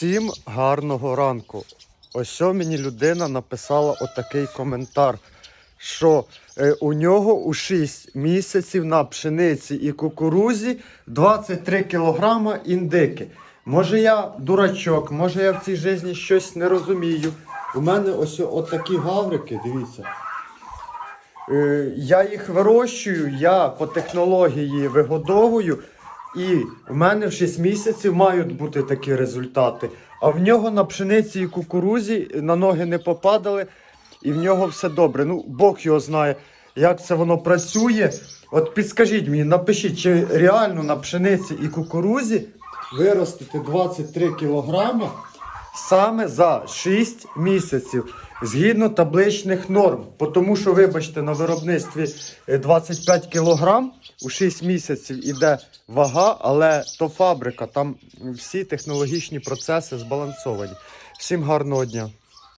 Всім гарного ранку. Ось мені людина написала отакий коментар, що е, у нього у 6 місяців на пшениці і кукурузі 23 кілограма індики. Може я дурачок, може я в цій житті щось не розумію. У мене ось отакі гаврики, дивіться. Е, Я їх вирощую, я по технології вигодовую, і в мене в 6 місяців мають бути такі результати. А в нього на пшениці і кукурузі на ноги не попадали, і в нього все добре. Ну, Бог його знає, як це воно працює. От підскажіть мені, напишіть, чи реально на пшениці і кукурузі виростити 23 кілограма саме за 6 місяців згідно табличних норм. Тому що, вибачте, на виробництві е, 25 кілограм у 6 місяців іде вага, але то фабрика, там всі технологічні процеси збалансовані. Всім гарного дня!